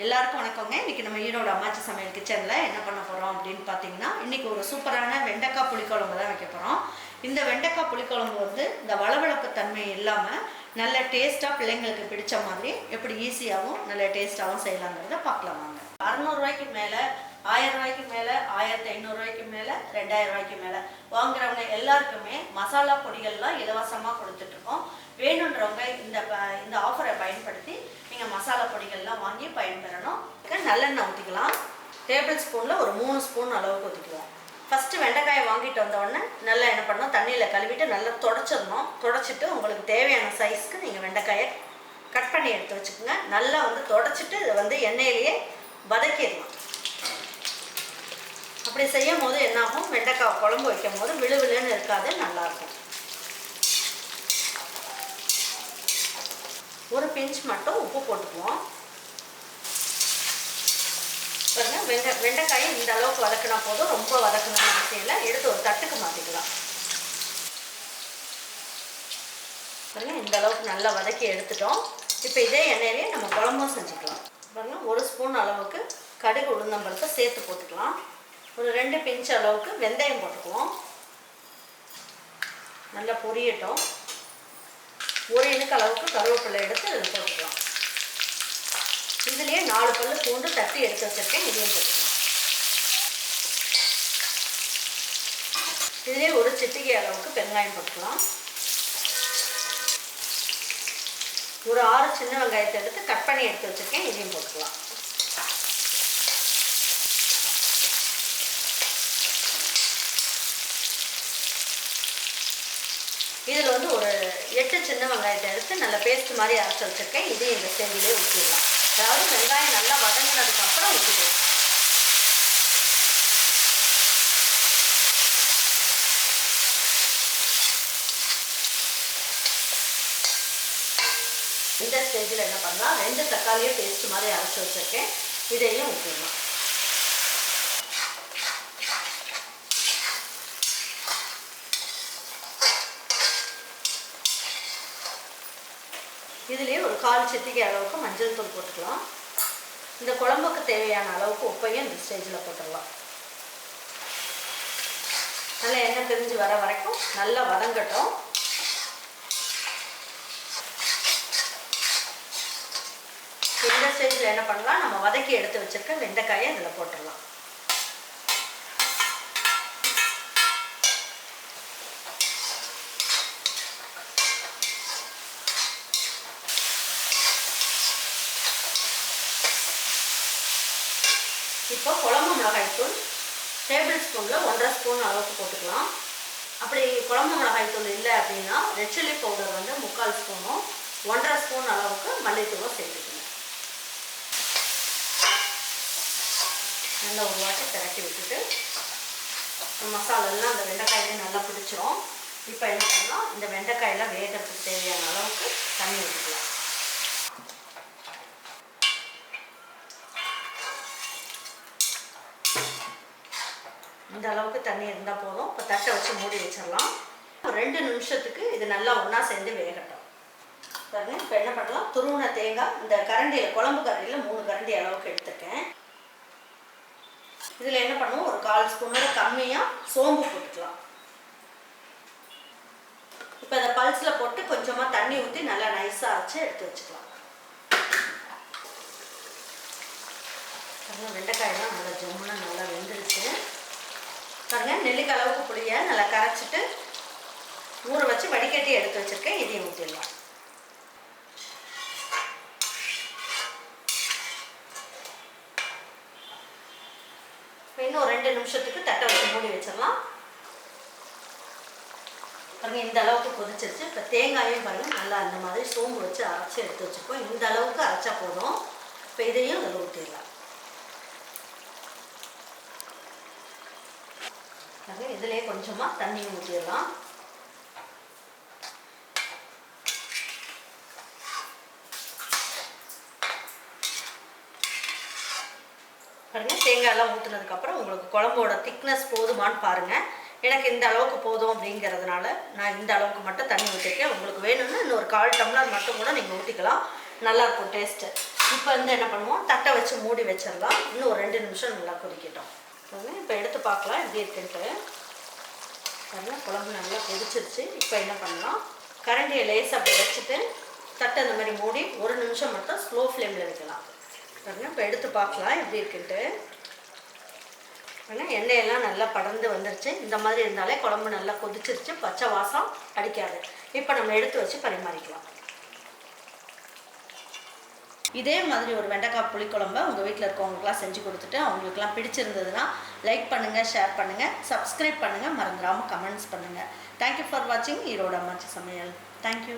எல்லாருக்கும் வணக்கங்க. இன்னைக்கு நம்ம ஈரோடு அம்மாச்சி சமையல் கிச்சனில் என்ன பண்ண போகிறோம் அப்படின்னு பார்த்தீங்கன்னா இன்றைக்கி ஒரு சூப்பரான வெண்டைக்காய் புளிக்குழம்பு தான் வைக்க போகிறோம் இந்த வெண்டைக்காய் புளிக்குழம்பு வந்து இந்த வளவளப்பு தன்மை இல்லாமல் நல்ல டேஸ்ட்டாக பிள்ளைங்களுக்கு பிடிச்ச மாதிரி எப்படி ஈஸியாகவும் நல்ல டேஸ்ட்டாகவும் செய்யலாங்கிறத பார்க்கலாம் வாங்க. அறநூறுவாய்க்கு மேலே ஆயிரம் ரூபாய்க்கு மேலே ஆயிரத்தி ஐநூறுரூவாய்க்கு மேலே ரெண்டாயிரம் ரூபாய்க்கு மேலே. வாங்குறவங்க எல்லாருக்குமே மசாலா பொடிகள்லாம் இலவசமாக கொடுத்துட்ருக்கோம் வேணுன்றவங்க இந்த இந்த ஆஃபரை பயன்படுத்தி நீங்கள் மசாலா பொடிகள்லாம் வாங்கி பயன்பெறணும். நல்லெண்ணெய் ஊற்றிக்கலாம் டேபிள் ஸ்பூனில் ஒரு மூணு ஸ்பூன் அளவுக்கு ஊற்றிக்குவோம் ஃபஸ்ட்டு வெண்டைக்காயை வாங்கிட்டு வந்தவொடனே நல்லா என்ன பண்ணணும்? தண்ணியில் கழுவிட்டு நல்லா தொடச்சிடணும். தொடச்சிட்டு உங்களுக்கு தேவையான சைஸ்க்கு நீங்கள் வெண்டைக்காயை கட் பண்ணி எடுத்து வச்சுக்கோங்க. நல்லா வந்து தொடச்சிட்டு இதை வந்து எண்ணெயிலேயே வதக்கிடலாம். அப்படி செய்யும் போது என்னாகும் வெண்டைக்காய் குழம்பு வைக்கும் போது விழுவிழுன்னு இருக்காது நல்லாயிருக்கும் ஒரு பிஞ்ச் மட்டும் உப்பு போட்டுக்குவோம். பாருங்க வெண்டை வெண்டைக்காயை இந்த அளவுக்கு வதக்கினா போதும். ரொம்ப வதக்கணும்னு அவசியம் இல்லை எடுத்து ஒரு தட்டுக்கு மாற்றிக்கலாம் பாருங்க இந்த அளவுக்கு நல்லா வதக்கி எடுத்துட்டோம். இப்போ இதே எண்ணெயிலே நம்ம குழம்பும் செஞ்சுக்கலாம். பாருங்க ஒரு ஸ்பூன் அளவுக்கு கடுகு உளுந்தம்பருப்பை சேர்த்து போட்டுக்கலாம். ஒரு ரெண்டு பிஞ்ச் அளவுக்கு வெந்தயம் போட்டுக்குவோம். நல்லா பொரியட்டும். ஒரு இணுக்கு அளவுக்கு கருவேப்பிலை எடுத்து போட்டுக்கலாம். இதுலேயே நாலு பல்லு பூண்டு தட்டி எடுத்து வச்சிருக்கேன் இதையும் போட்டுக்கலாம். இதுலேயே ஒரு சிட்டிகை அளவுக்கு வெங்காயம் போட்டுக்கலாம். ஒரு ஆறு சின்ன வெங்காயத்தை எடுத்து கட் பண்ணி எடுத்து வச்சிருக்கேன் இதையும் போட்டுக்கலாம் இதில் வந்து ஒரு எட்டு சின்ன வெங்காயத்தை எடுத்து நல்ல பேஸ்ட் மாதிரி அரைச்சி வச்சுருக்கேன். இதையும் இந்த ஸ்டேஜிலே ஊற்றிடலாம் அதாவது வெங்காயம் நல்லா வதங்கினதுக்கப்புறம் ஊற்றிக்கலாம் இந்த ஸ்டேஜில் என்ன பண்ணலாம்? ரெண்டு தக்காளியும் பேஸ்ட் மாதிரி அரைச்சி வச்சிருக்கேன். இதையும் ஊற்றிடலாம் இதுலேயே ஒரு கால் சித்திகை அளவுக்கு மஞ்சள் தூள் போட்டுக்கலாம். இந்த குழம்புக்கு தேவையான அளவுக்கு உப்பையும் இந்த ஸ்டேஜில் போட்டுடலாம். நல்லா எண்ணெய் பிரிஞ்சு வர வரைக்கும் நல்லா வதங்கட்டும். இந்த ஸ்டேஜில் என்ன பண்ணலாம்? நம்ம வதக்கி எடுத்து வச்சிருக்க வெண்டைக்காயை இதில் போட்டுடலாம். இப்போ குழம்பு மிளகாய்த்தூள் டேபிள் ஸ்பூனில் ஒன்றரை ஸ்பூன் அளவுக்கு போட்டுக்கலாம். அப்படி குழம்பு மிளகாய்த்தூள் இல்லை அப்படின்னா ரெட் சில்லி பவுடர் வந்து முக்கால் ஸ்பூனும் ஒன்றரை ஸ்பூன் அளவுக்கு மல்லித்தூளும் சேர்த்துக்கணும் நல்லா ஒரு வாட்டி திரட்டி விட்டுட்டு மசாலெல்லாம் அந்த வெண்டைக்காயிலே நல்லா பிடிச்சிரும். இப்போ என்ன பண்ணலாம்? இந்த வெண்டைக்காயெல்லாம் வேகிறதுக்கு தேவையான அளவுக்கு தண்ணி ஊற்றிக்கலாம் இந்த அளவுக்கு தண்ணி இருந்தால் போதும். இப்போ தட்டை வச்சு மூடி வச்சிடலாம். ரெண்டு நிமிஷத்துக்கு இது நல்லா ஒன்றா சேர்ந்து வேகட்டும். பாருங்க இப்போ என்ன பண்ணலாம்? துருவின தேங்காய் இந்த கரண்டியில் குழம்பு கரண்டியில் மூணு கரண்டி அளவுக்கு எடுத்துருக்கேன். இதில் என்ன பண்ணுவோம்? ஒரு கால் ஸ்பூனோட கம்மியாக சோம்பு போட்டுக்கலாம். இப்போ அதை பல்ஸில் போட்டு கொஞ்சமாக தண்ணி ஊற்றி நல்லா நைஸாக அரைச்சி எடுத்து வச்சுக்கலாம். வெண்டைக்காயெல்லாம் நல்லா ஜம்முன்னு நல்லா வெந்துருச்சு. பாருங்க நெல்லிக்காய் அளவுக்கு புளியை நல்லா கரைச்சிட்டு ஊற வச்சு வடிகட்டி எடுத்து வச்சுருக்கேன். இதையும் ஊற்றிடலாம் இன்னும் ரெண்டு நிமிஷத்துக்கு தட்டை வச்சு மூடி வச்சிடலாம். பாருங்கள் இந்த அளவுக்கு கொதிச்சிருச்சு. இப்போ தேங்காயும் பாருங்கள் நல்லா அந்த மாதிரி சோம்பு வச்சு அரைச்சி எடுத்து வச்சுப்போம் இந்த அளவுக்கு அரைச்சா போதும். இப்போ இதையும் அதில் ஊற்றிடலாம் அது இதிலே கொஞ்சமாக தண்ணி ஊற்றிடலாம் பாருங்க தேங்காயெல்லாம் ஊற்றுனதுக்கப்புறம் உங்களுக்கு குழம்போட திக்னஸ் போதுமான்னு பாருங்கள் எனக்கு இந்த அளவுக்கு போதும் அப்படிங்கிறதுனால நான் இந்த அளவுக்கு மட்டும் தண்ணி ஊற்றிருக்கேன் உங்களுக்கு வேணும்னா இன்னொரு கால் டம்ளர் மட்டும் கூட நீங்கள் ஊற்றிக்கலாம் நல்லாயிருக்கும் டேஸ்ட்டு இப்போ வந்து என்ன பண்ணுவோம்? தட்டை வச்சு மூடி வச்சிடலாம். இன்னும் ஒரு ரெண்டு நிமிஷம் நல்லா கொதிக்கட்டும். இப்போ எடுத்து பார்க்கலாம் எப்படி இருக்குன்ட்டு. பாருங்க குழம்பு நல்லா கொதிச்சிருச்சு. இப்போ என்ன பண்ணலாம்? கரண்டியை லேசாக அப்படி வச்சுட்டு தட்டை அந்த மாதிரி மூடி ஒரு நிமிஷம் மட்டும் ஸ்லோ ஃப்ளேமில் வைக்கலாம். பாருங்க இப்போ எடுத்து பார்க்கலாம் எப்படி இருக்குன்ட்டு. பாருங்க எண்ணெயெல்லாம் நல்லா படர்ந்து வந்துருச்சு. இந்த மாதிரி இருந்தாலே குழம்பு நல்லா கொதிச்சிருச்சு. பச்சை வாசம் அடிக்காது. இப்போ நம்ம எடுத்து வச்சு பரிமாறிக்கலாம். இதே மாதிரி ஒரு வெண்டைக்காய் புளிக்குழம்ப உங்கள் வீட்டில் இருக்கவங்களுக்குலாம் செஞ்சு கொடுத்துட்டு அவங்களுக்குலாம் பிடிச்சிருந்ததுன்னா லைக் பண்ணுங்கள் ஷேர் பண்ணுங்கள் சப்ஸ்கிரைப் பண்ணுங்கள் மறந்துடாமல் கமெண்ட்ஸ் பண்ணுங்கள் தேங்க்யூ ஃபார் வாட்சிங் ஈரோடு அம்மாச்சி சமையல். தேங்க்யூ